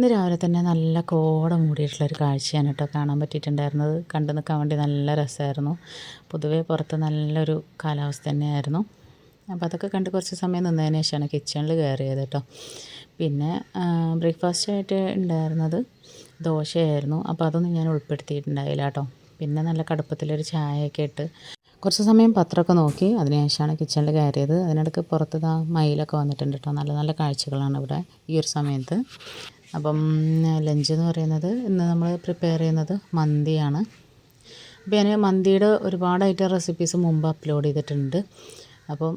ഇന്ന് രാവിലെ തന്നെ നല്ല കോട മൂടിയിട്ടുള്ളൊരു കാഴ്ചയാണ് കേട്ടോ കാണാൻ പറ്റിയിട്ടുണ്ടായിരുന്നത്. കണ്ടു നിൽക്കാൻ വേണ്ടി നല്ല രസമായിരുന്നു. പൊതുവേ പുറത്ത് നല്ലൊരു കാലാവസ്ഥ തന്നെയായിരുന്നു. അപ്പോൾ അതൊക്കെ കണ്ട് കുറച്ച് സമയം നിന്നതിന് ശേഷമാണ് കിച്ചണിൽ കയറിയത് കേട്ടോ. പിന്നെ ബ്രേക്ക്ഫാസ്റ്റ് ആയിട്ട് ഉണ്ടായിരുന്നത് ദോശയായിരുന്നു. അപ്പോൾ അതൊന്നും ഞാൻ ഉൾപ്പെടുത്തിയിട്ടുണ്ടായില്ല കേട്ടോ. പിന്നെ നല്ല കടുപ്പത്തിലൊരു ചായയൊക്കെ ഇട്ട് കുറച്ച് സമയം പത്രമൊക്കെ നോക്കി. അതിനുശേഷമാണ് കിച്ചണിൽ കയറിയത്. അതിനിടയ്ക്ക് പുറത്ത് മയിലൊക്കെ വന്നിട്ടുണ്ട് കേട്ടോ. നല്ല നല്ല കാഴ്ചകളാണ് ഇവിടെ ഈ ഒരു സമയത്ത്. അപ്പം ലഞ്ച് എന്ന് പറയുന്നത് ഇന്ന് നമ്മൾ പ്രിപ്പയർ ചെയ്യുന്നത് മന്തിയാണ്. അപ്പോൾ ഞാൻ മന്തിയുടെ ഒരുപാടായിട്ട് റെസിപ്പീസ് മുമ്പ് അപ്ലോഡ് ചെയ്തിട്ടുണ്ട്. അപ്പം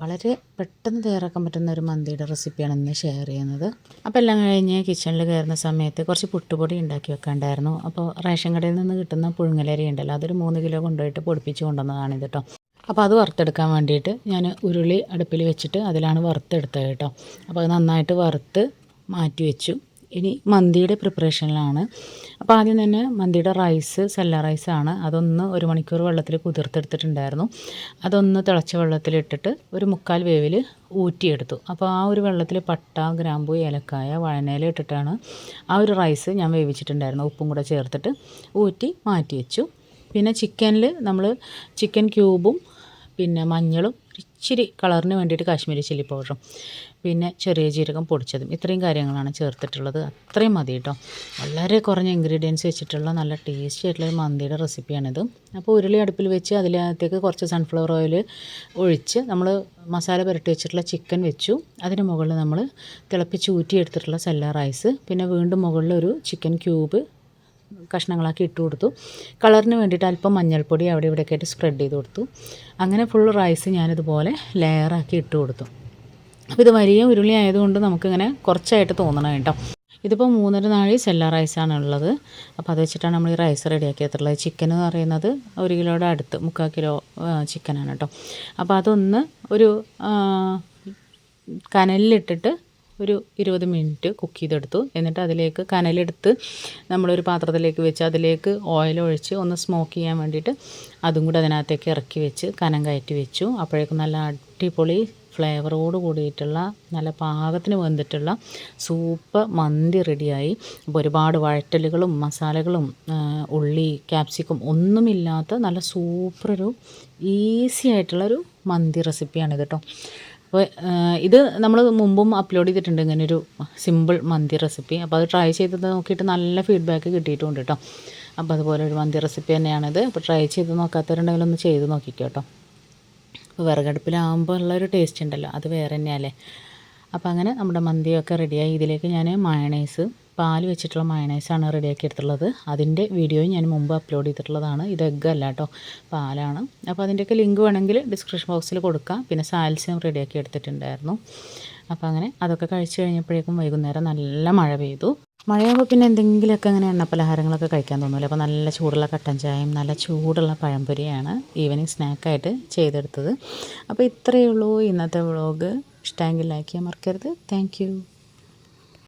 വളരെ പെട്ടെന്ന് തയ്യാറാക്കാൻ പറ്റുന്ന ഒരു മന്തിയുടെ റെസിപ്പിയാണ് ഇന്ന് ഷെയർ ചെയ്യുന്നത്. അപ്പോൾ എല്ലാം കഴിഞ്ഞ് കിച്ചണിൽ കയറുന്ന സമയത്ത് കുറച്ച് പുട്ടുപൊടി ഉണ്ടാക്കി വെക്കാണ്ടായിരുന്നു. അപ്പോൾ റേഷൻ കടയിൽ നിന്ന് കിട്ടുന്ന പുഴുങ്ങലരി ഉണ്ടല്ലോ അതൊരു മൂന്ന് കിലോ കൊണ്ടുപോയിട്ട് പൊടിപ്പിച്ച് കൊണ്ടുവന്നതാണ് ഇത് കേട്ടോ അപ്പോൾ അത് വറുത്തെടുക്കാൻ വേണ്ടിയിട്ട് ഞാൻ ഉരുളി അടുപ്പിൽ വെച്ചിട്ട് അതിലാണ് വറുത്തെടുത്തത് കേട്ടോ അപ്പോൾ അത് നന്നായിട്ട് വറുത്ത് മാറ്റി വെച്ചു. ഇനി മന്തിയുടെ പ്രിപ്പറേഷനിലാണ്. അപ്പോൾ ആദ്യം തന്നെ മന്തിയുടെ റൈസ് സെല്ല റൈസാണ്. അതൊന്ന് ഒരു മണിക്കൂർ വെള്ളത്തിൽ കുതിർത്തെടുത്തിട്ടുണ്ടായിരുന്നു. അതൊന്ന് തിളച്ച വെള്ളത്തിലിട്ടിട്ട് ഒരു മുക്കാൽ വേവിൽ ഊറ്റിയെടുത്തു. അപ്പോൾ ആ ഒരു വെള്ളത്തിൽ പട്ട ഗ്രാമ്പു ഏലക്കായ വഴനയില ഇട്ടിട്ടാണ് ആ ഒരു റൈസ് ഞാൻ വേവിച്ചിട്ടുണ്ടായിരുന്നു ഉപ്പും കൂടെ ചേർത്തിട്ട് ഊറ്റി മാറ്റി വെച്ചു. പിന്നെ ചിക്കനിൽ നമ്മൾ ചിക്കൻ ക്യൂബും പിന്നെ മഞ്ഞളും ഇച്ചിരി കളറിന് വേണ്ടിയിട്ട് കാശ്മീരി ചില്ലി പൗഡറും പിന്നെ ചെറിയ ജീരകം പൊടിച്ചതും ഇത്രയും കാര്യങ്ങളാണ് ചേർത്തിട്ടുള്ളത്. അത്രയും മതി കേട്ടോ. വളരെ കുറഞ്ഞ ഇൻഗ്രീഡിയൻസ് വെച്ചിട്ടുള്ള നല്ല ടേസ്റ്റി ആയിട്ടുള്ള ഒരു മന്തിയുടെ റെസിപ്പിയാണിത് അപ്പോൾ ഉരുളി അടുപ്പിൽ വെച്ച് അതിനകത്തേക്ക് കുറച്ച് സൺഫ്ലവർ ഓയിൽ ഒഴിച്ച് നമ്മൾ മസാല പുരട്ടി വെച്ചിട്ടുള്ള ചിക്കൻ വെച്ചു. അതിന് മുകളിൽ നമ്മൾ തിളപ്പിച്ച് ഊറ്റിയെടുത്തിട്ടുള്ള സെല്ല റൈസ് പിന്നെ വീണ്ടും മുകളിൽ ഒരു ചിക്കൻ ക്യൂബ് കഷ്ണങ്ങളാക്കി ഇട്ട് കൊടുത്തു. കളറിന് വേണ്ടിയിട്ട് അല്പം മഞ്ഞൾപ്പൊടി അവിടെ ഇവിടെയൊക്കെ ആയിട്ട് സ്പ്രെഡ് ചെയ്ത് കൊടുത്തു. അങ്ങനെ ഫുൾ റൈസ് ഞാനിതുപോലെ ലെയറാക്കി ഇട്ട് കൊടുത്തു. അപ്പോൾ ഇത് വലിയ ഉരുളി ആയതുകൊണ്ട് നമുക്കിങ്ങനെ കുറച്ചായിട്ട് തോന്നണം കേട്ടോ. ഇതിപ്പോൾ മൂന്നര നാഴി സെല്ല റൈസാണ് ഉള്ളത്. അപ്പോൾ അത് വെച്ചിട്ടാണ് നമ്മൾ ഈ റൈസ് റെഡിയാക്കി എടുത്തിട്ടുള്ളത് ചിക്കൻ എന്ന് പറയുന്നത് ഒരു കിലോയുടെ അടുത്ത് മുക്കാൽ കിലോ ചിക്കനാണ് കേട്ടോ. അപ്പോൾ അതൊന്ന് ഒരു കനലിലിട്ടിട്ട് ഒരു ഇരുപത് മിനിറ്റ് കുക്ക് ചെയ്തെടുത്തു. എന്നിട്ട് അതിലേക്ക് കനലെടുത്ത് നമ്മളൊരു പാത്രത്തിലേക്ക് വെച്ച് അതിലേക്ക് ഓയിൽ ഒഴിച്ച് ഒന്ന് സ്മോക്ക് ചെയ്യാൻ വേണ്ടിയിട്ട് അതും കൂടി അതിനകത്തേക്ക് ഇറക്കി വെച്ച് കനം കയറ്റി വെച്ചു. അപ്പോഴേക്കും നല്ല അടിപൊളി ഫ്ലേവറോട് കൂടിയിട്ടുള്ള നല്ല പാകത്തിന് വന്നിട്ടുള്ള സൂപ്പ് മന്തി റെഡിയായി. അപ്പോൾ ഒരുപാട് വഴറ്റലുകളും മസാലകളും ഉള്ളി ക്യാപ്സിക്കും ഒന്നുമില്ലാത്ത നല്ല സൂപ്പർ ഒരു ഈസി ആയിട്ടുള്ളൊരു മന്തി റെസിപ്പിയാണ് കേട്ടോ അപ്പോൾ ഇത് നമ്മൾ മുമ്പും അപ്ലോഡ് ചെയ്തിട്ടുണ്ട് ഇങ്ങനെ ഒരു സിമ്പിൾ മന്തി റെസിപ്പി അപ്പോൾ അത് ട്രൈ ചെയ്ത് നോക്കിയിട്ട് നല്ല ഫീഡ്ബാക്ക് കിട്ടിയിട്ടുണ്ട് കേട്ടോ. അപ്പോൾ അതുപോലെ ഒരു മന്തി റെസിപ്പി തന്നെയാണിത്. അപ്പോൾ ട്രൈ ചെയ്ത് നോക്കാത്തവരുണ്ടെങ്കിൽ ഒന്ന് ചെയ്ത് നോക്കിക്കോ കേട്ടോ. അപ്പോൾ വിറകടുപ്പിലാകുമ്പോൾ ഉള്ളൊരു ടേസ്റ്റ് ഉണ്ടല്ലോ അത് വേറെ തന്നെയല്ലേ? അപ്പോൾ അങ്ങനെ നമ്മുടെ മന്തിയൊക്കെ റെഡിയായി ഇതിലേക്ക് ഞാൻ മയണൈസ് പാൽ വെച്ചിട്ടുള്ള മയണൈസാണ് റെഡിയാക്കി എടുത്തുള്ളത് അതിന്റെ വീഡിയോ ഞാൻ മുമ്പ് അപ്ലോഡ് ചെയ്തിട്ടുള്ളതാണ്. ഇത് എഗ്ഗ് അല്ല കേട്ടോ പാലാണ്. അപ്പോൾ അതിന്റെയൊക്കെ ലിങ്ക് വേണമെങ്കിൽ ഡിസ്ക്രിപ്ഷൻ ബോക്സിൽ കൊടുക്കാം. പിന്നെ സാൽസ്യം റെഡിയാക്കി എടുത്തിട്ടുണ്ടായിരുന്നു. അപ്പോൾ അങ്ങനെ അതൊക്കെ കഴിച്ചു കഴിഞ്ഞപ്പോഴേക്കും വൈകുന്നേരം നല്ല മഴ പെയ്തു. മഴയാകുമ്പോൾ പിന്നെ എന്തെങ്കിലുമൊക്കെ അങ്ങനെ എണ്ണ പലഹാരങ്ങളൊക്കെ കഴിക്കാൻ തോന്നില്ല അപ്പോൾ നല്ല ചൂടുള്ള കട്ടൻ ചായയും നല്ല ചൂടുള്ള പഴംപൊരിയാണ് ഈവനിങ് സ്നാക്കായിട്ട് ചെയ്തെടുത്തത്. അപ്പോൾ ഇത്രയേ ഉള്ളൂ ഇന്നത്തെ വ്ളോഗ് ഇഷ്ടമെങ്കിൽ ലൈക്ക് ചെയ്യാൻ മറക്കരുത്. താങ്ക്